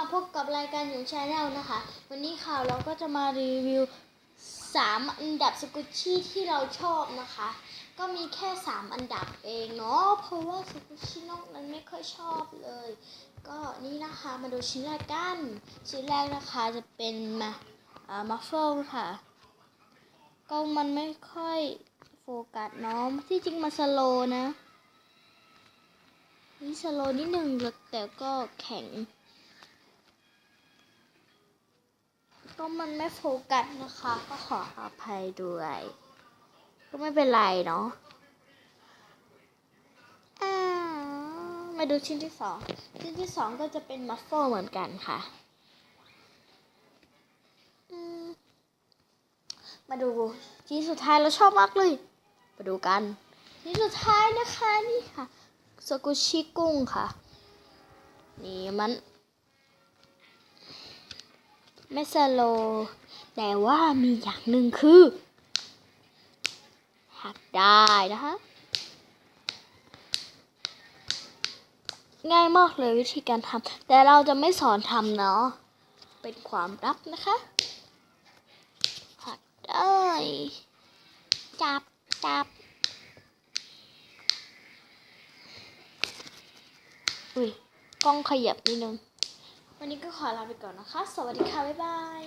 มาพบกับรายการหยงชาแนลนะคะ วันนี้ค่ะเราก็จะมารีวิว 3 อันดับสกุชชี่ที่เราชอบนะคะ ก็มีแค่ 3 อันดับเองเนาะเพราะว่าสกุชชี่นอกนั้นไม่ค่อยชอบเลย ก็นี่นะคะมาดูชิ้นแรกกัน ชิ้นแรกนะคะจะเป็นมาอ่ามัฟเฟิลค่ะก็มันไม่ค่อยโฟกัสเนาะที่จริงมันสโลนะนี่สโลนิดหนึ่งแต่ก็แข็ง ก็มันไม่โฟกัสนะคะ ก็ขออภัยด้วย ก็ไม่เป็นไรเนาะมาดูชิ้นที่สอง ชิ้นที่สองก็จะเป็นมัฟเฟิลเหมือนกันค่ะ มาดูชิ้นสุดท้ายเราชอบมากเลย มาดูกัน ชิ้นสุดท้ายนะคะนี่ค่ะสกุชิกุ้งค่ะ นี่มัน ไม่สโล แต่ว่ามีอย่างหนึ่งคือหักได้นะคะง่ายมากเลยวิธีการทำแต่เราจะไม่สอนทำเนาะเป็นความลับนะคะหักได้จับจับอุ้ยกล้องขยับนิดนึง วันนี้ก็ขอลาไปก่อนนะคะ สวัสดีค่ะ บ๊ายบาย